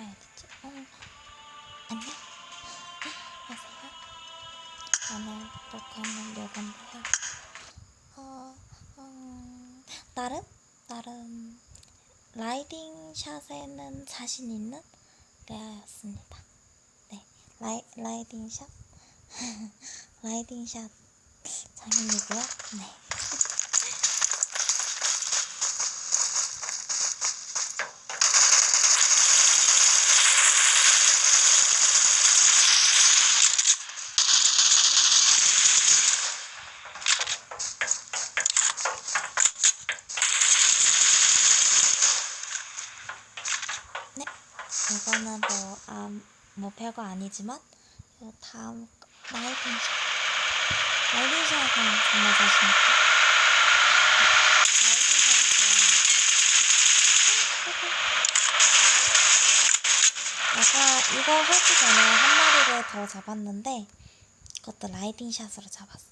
해야 되지? 어, 안녕? 안녕하세요. 오늘 녹화하는 요건데요. 어, 음, 나름? 나름 라이딩 샷에는 자신 있는 레아였습니다. 네, 라이, 라이딩 샷? 라이딩 샷 장인이고요. 네. 네. 이거는 뭐, 아, 뭐 별거 아니지만, 이 다음, 라이딩 샷. 라이딩 샷은 정말 자신 있고. 샷은 아까 이거 하기 전에 한 마리를 더 잡았는데, 그것도 라이딩 샷으로 잡았어요.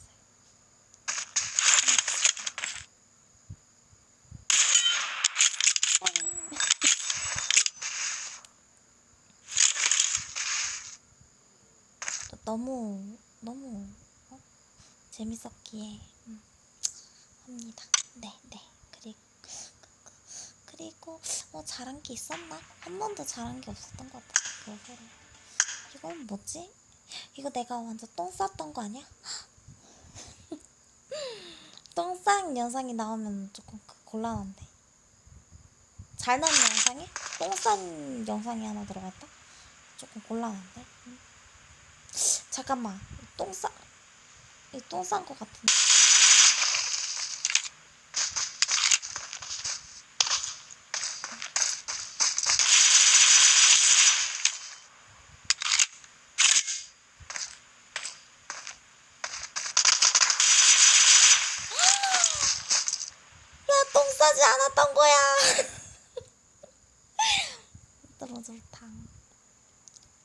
너무 너무 어? 재밌었기에 음, 합니다. 네, 네. 그리고 그리고 어 잘한 게 있었나? 한 번도 잘한 게 없었던 것 같아. 그거를 이건 뭐지? 이거 내가 완전 똥 쌌던 거 아니야? 똥싼 영상이 나오면 조금 그- 곤란한데. 잘 나온 영상에 똥싼 영상이 하나 들어갔다? 조금 곤란한데. 음. 잠깐만 똥 싸, 이똥싼 것 같은데. 야, 똥 싸지 않았던 거야. 너무 좋다.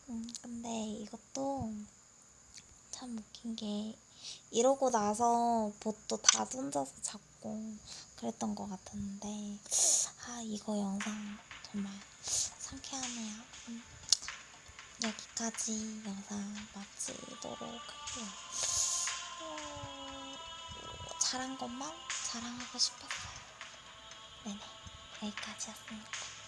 음, 근데 이것도 참 웃긴 게 이러고 나서 봇도 다 혼자서 잡고 그랬던 것 같은데 아 이거 영상 정말 상쾌하네요. 음, 여기까지 영상 마치도록 할게요. 어, 잘한 것만 자랑하고 싶었어요. 네네 여기까지였습니다.